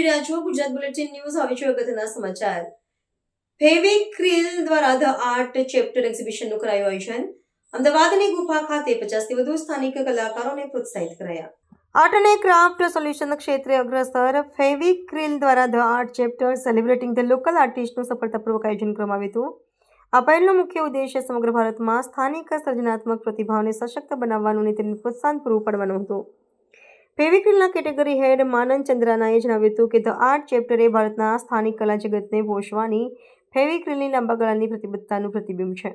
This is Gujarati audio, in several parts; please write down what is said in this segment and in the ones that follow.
જોઈ રહ્યા છો ગુજરાત બુલેટિન ન્યૂઝ. હવે છે અગત્યના સમાચાર. ફેવિક્રિલ દ્વારા ધ આર્ટ ચેપ્ટર એક્ઝિબિશનનું કરાયું આયોજન. અમદાવાદની ગુફા ખાતે પચાસથી વધુ સ્થાનિક કલાકારોને પ્રોત્સાહિત કરાયા. આર્ટ અને ક્રાફ્ટ સોલ્યુશન ક્ષેત્રે અગ્રસર ફેવિક્રિલ દ્વારા the art chapter celebrating the local આર્ટિસ્ટનું સફળતાપૂર્વક આયોજન કરવામાં આવ્યું હતું. આ પહેલનો મુખ્ય ઉદ્દેશ્ય સમગ્ર ભારતમાં સ્થાનિક સર્જનાત્મક પ્રતિભાવને સશક્ત બનાવવાનું અને તેમને પ્રોત્સાહન પૂરું પાડવાનું હતું. ફેવિક્રિલના કેટેગરી હેડ માનન ચંદ્રાનાએ જણાવ્યું હતું કે ધ આર્ટ ચેપ્ટરે ભારતના સ્થાનિક કલા જગતને પોષવાની ફેવિક્રિલની લાંબા ગાળાની પ્રતિબદ્ધતાનું પ્રતિબિંબ છે.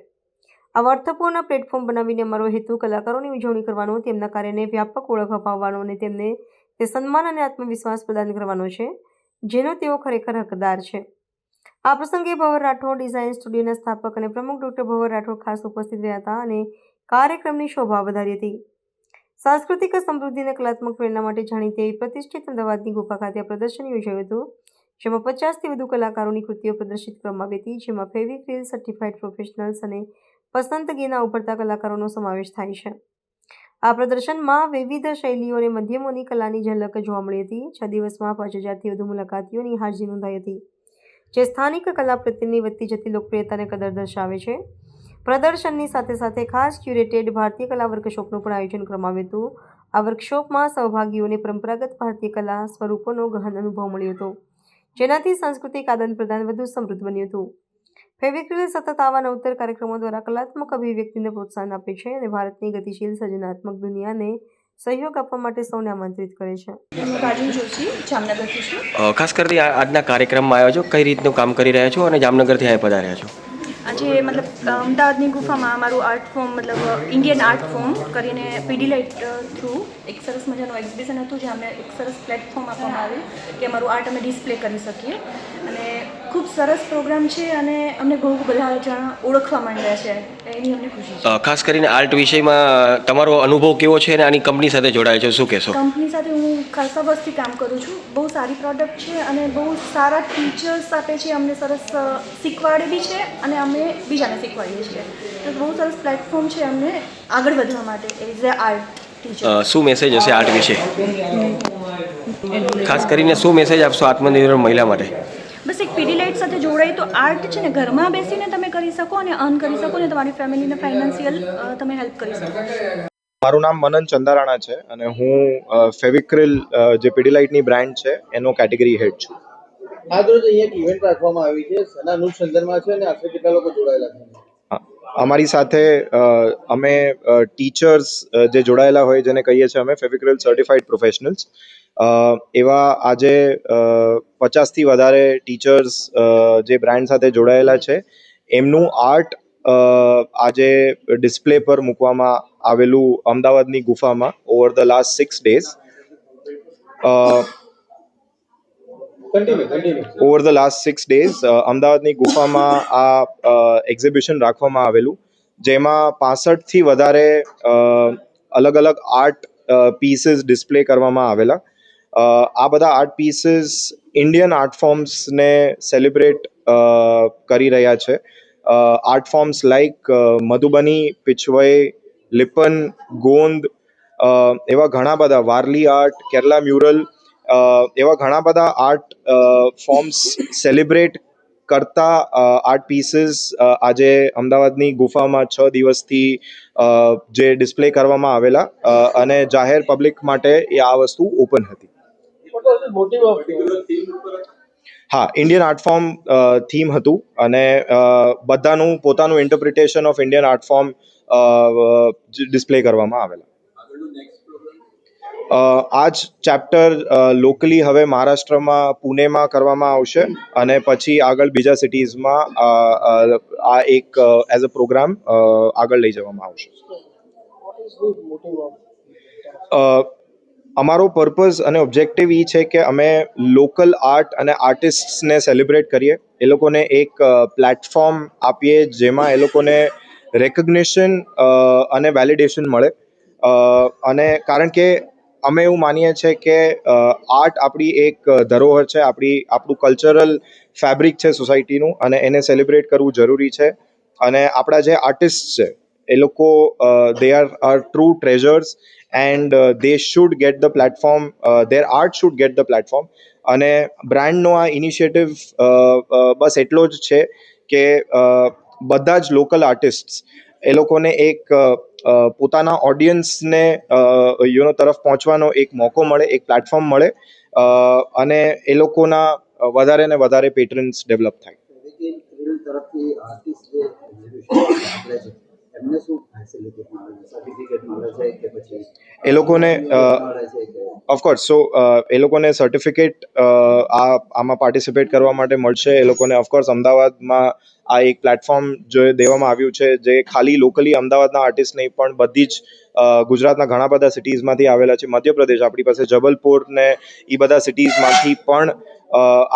આ અર્થપૂર્ણ પ્લેટફોર્મ બનાવીને અમારો હેતુ કલાકારોની ઉજવણી કરવાનો, તેમના કાર્યને વ્યાપક ઓળખ અપાવવાનો અને તેમને તે સન્માન અને આત્મવિશ્વાસ પ્રદાન કરવાનો છે, જેનો તેઓ ખરેખર હકદાર છે. આ પ્રસંગે ભવર રાઠોડ, ડિઝાઇન સ્ટુડિયોના સ્થાપક અને પ્રમુખ ડોક્ટર ભવર રાઠોડ ખાસ ઉપસ્થિત રહ્યા હતા અને કાર્યક્રમની શોભા વધારી હતી. સાંસ્કૃતિક સમૃદ્ધિ અને કલાત્મક પ્રેરણા માટે જાણીતી એવી પ્રતિષ્ઠિત અમદાવાદની ગુફા ખાતે પ્રદર્શન યોજાયું હતું, જેમાં પચાસથી વધુ કલાકારોની કૃતિઓ પ્રદર્શિત કરવામાં આવી હતી, જેમાં ફેવિક્રિલ સર્ટિફાઇડ પ્રોફેશનલ્સ અને પસંદગીના ઉભરતા કલાકારોનો સમાવેશ થાય છે. આ પ્રદર્શનમાં વિવિધ શૈલીઓ અને મધ્યમોની કલાની ઝલક જોવા મળી હતી, છ દિવસમાં પાંચ હજારથી વધુ મુલાકાતીઓની હાજરી નોંધાઈ હતી, જે સ્થાનિક કલા પ્રત્યેની વધતી જતી લોકપ્રિયતાને કદર દર્શાવે છે. પ્રદર્શનની સાથે સાથે ખાસ ક્યુરેટેડ ભારતીય કલા વર્કશોપનું પણ આયોજન કરવામાં આવ્યું હતું. આ વર્કશોપમાં સહભાગીઓને પરંપરાગત ભારતીય કલા સ્વરૂપોનો ગહન અનુભવ મળ્યો હતો જેનાથી સાંસ્કૃતિક આદાન પ્રદાન વધુ સમૃદ્ધ બન્યું હતું. ફેવિક્રિલ સતત આવા નવતર કાર્યક્રમો દ્વારા કલાત્મક અભિવ્યક્તિને પ્રોત્સાહન આપે છે અને ભારતની ગતિશીલ સર્જનાત્મક દુનિયાને સહયોગ આપવા માટે સૌને આમંત્રિત કરે છે. ખાસ કરીને આજના કાર્યક્રમમાં આવ્યો છો કઈ રીતનું કામ કરી રહ્યા છો અને જામનગરથી અહીં પધાર્યા છો? આજે મતલબ અમદાવાદની ગુફામાં મારું આર્ટ ફોર્મ મતલબ ઇન્ડિયન આર્ટ ફોર્મ કરીને પીડી લાઇટ થ્રુ એક સરસ મજાનું એક્ઝિબિશન હતું જ્યાં અમે એક સરસ પ્લેટફોર્મ આપવામાં આવ્યું કે અમારું આર્ટ અમે ડિસ્પ્લે કરી શકીએ. અને ખૂબ સરસ પ્રોગ્રામ છે અને અમને બહુ બધા જણા ઓળખવા માંડ્યા છે. એની અમને ખુશી છે. ખાસ કરીને આર્ટ વિષયમાં તમારો અનુભવ કેવો છે અને આની કંપની સાથે જોડાય છે શું કહેશો? કંપની સાથે હું ખાસા વર્ષથી કામ કરું છું. બહુ સારી પ્રોડક્ટ છે અને બહુ સારા ટીચર્સ આપે છે અમને સરસ શીખવાડે બી છે અને અમે બીજાને શીખવાડીએ છીએ. તો બહુ સરસ પ્લેટફોર્મ છે અમને આગળ વધવા માટે એઝ અ આર્ટ શું મેસેજ હશે આર્ટ વિશે? ખાસ કરીને શું મેસેજ આપશો આત્મનિર્ભર મહિલા માટે? બસ એક પીડીલાઇટ સાથે જોડાઈ તો આર્ટ છે ને ઘરમાં બેસીને તમે કરી શકો અને અર્ન કરી શકો ને તમારી ફેમિલીને ફાઇનાન્શિયલ તમે હેલ્પ કરી શકો. મારું નામ મનન ચંદારાણા છે અને હું ફેવિક્રિલ જે પીડીલાઇટની બ્રાન્ડ છે એનો કેટેગરી હેડ છું. અમારી સાથે અમે ટીચર્સ જે જોડાયેલા હોય જેને કહીએ છીએ અમે ફેવિક્રલ સર્ટિફાઈડ પ્રોફેશનલ્સ એવા આજે પચાસથી વધારે ટીચર્સ જે બ્રાન્ડ સાથે જોડાયેલા છે. એમનું આર્ટ આજે ડિસ્પ્લે પર મૂકવામાં આવેલું અમદાવાદની ગુફામાં over the last six days over the last six days અમદાવાદની ગુફામાં આ એક્ઝિબિશન રાખવામાં આવેલું, જેમાં પાસઠથી વધારે અલગ અલગ આર્ટ પીસીસ ડિસ્પ્લે કરવામાં આવેલા. આ બધા આર્ટ પીસીસ ઇન્ડિયન આર્ટ ફોર્મ્સને સેલિબ્રેટ કરી રહ્યા છે. Art forms like Madhubani Pichwai Lippan, Gond એવા ઘણા બધા, વારલી આર્ટ કેરલા મ્યુરલ એવા ઘણા બધા આર્ટ ફોર્મ્સ સેલિબ્રેટ કરતા આર્ટ પીસીસ આજે અમદાવાદની ગુફામાં છ દિવસથી જે ડિસ્પ્લે કરવામાં આવેલા અને જાહેર પબ્લિક માટે એ આ વસ્તુ ઓપન હતી. હા ઇન્ડિયન આર્ટ ફોર્મ થીમ હતું અને બધાનું પોતાનું interpretation of Indian art form display કરવામાં આવેલા. આ જ ચેપ્ટર લોકલી હવે મહારાષ્ટ્રમાં, પુણેમાં કરવામાં આવશે અને પછી આગળ બીજા સિટીઝમાં આ એક એઝ અ પ્રોગ્રામ આગળ લઈ જવામાં આવશે. અમારો પર્પઝ અને ઓબ્જેક્ટિવ એ છે કે અમે લોકલ આર્ટ અને આર્ટિસ્ટને સેલિબ્રેટ કરીએ. એ લોકોને એક પ્લેટફોર્મ આપીએ જેમાં એ લોકોને રેકગ્નેશન અને વેલિડેશન મળે. અને કારણ કે અમે એવું માનીએ છીએ કે આર્ટ આપણી એક ધરોહર છે, આપણી, આપણું કલ્ચરલ ફેબ્રિક છે સોસાયટીનું અને એને સેલિબ્રેટ કરવું જરૂરી છે. અને આપણા જે આર્ટિસ્ટ છે, એ લોકો they are are true treasures and they should get the platform their art should get the platform અને બ્રાન્ડનો આ ઇનિશિયેટિવ બસ એટલો જ છે કે બધા જ લોકલ આર્ટિસ્ટ એ લોકોને એક પોતાના ઓડિયન્સને યુનો તરફ પહોંચવાનો એક મોકો મળે, એક પ્લેટફોર્મ મળે અને એ લોકોના વધારે ને વધારે પેટ્રન્સ ડેવલપ થાય. તરફથી આર્ટિસ્ટ જે એમને શું ફેસિલિટી સર્ટિફિકેટ મળે છે કે પછી એ લોકોને ઓફકોર્સ સો એ લોકોને સર્ટિફિકેટ આ આમાં પાર્ટિસિપેટ કરવા માટે મળશે. એ લોકોને ઓફકોર્સ અમદાવાદમાં આ એક પ્લેટફોર્મ જો દેવામાં આવ્યું છે જે ખાલી લોકલી અમદાવાદના આર્ટિસ્ટ નહીં પણ બધી જ ગુજરાતના ઘણા બધા સિટીઝમાંથી આવેલા છે. મધ્યપ્રદેશ આપણી પાસે જબલપુર ને એ બધા સિટીઝમાંથી પણ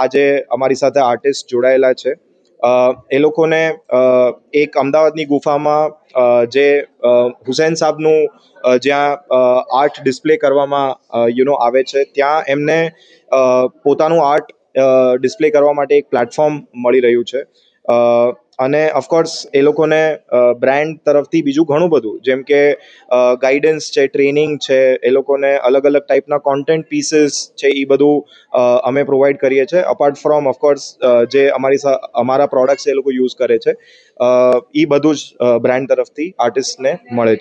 આજે અમારી સાથે આર્ટિસ્ટ જોડાયેલા છે. એ લોકોને એક અમદાવાદની ગુફામાં જે હુસેન સાહેબનું જ્યાં આર્ટ ડિસ્પ્લે કરવામાં યુ નો આવે છે, ત્યાં એમને પોતાનું આર્ટ ડિસ્પ્લે કરવા માટે એક પ્લેટફોર્મ મળી રહ્યું છે. અને ઓફકોર્સ એ લોકોને બ્રાન્ડ તરફથી બીજું ઘણું બધું. જેમ કે ગાઈડન્સ છે ટ્રેનિંગ છે, એ લોકોને અલગ અલગ ટાઈપના કોન્ટેન્ટ પીસીસ છે એ બધું અમે પ્રોવાઈડ કરીએ છીએ. અપાર્ટ ફ્રોમ ઓફકોર્સ જે અમારી અમારા પ્રોડક્ટ્સ એ લોકો યુઝ કરે છે એ બધું જ બ્રાન્ડ તરફથી આર્ટિસ્ટને મળે છે.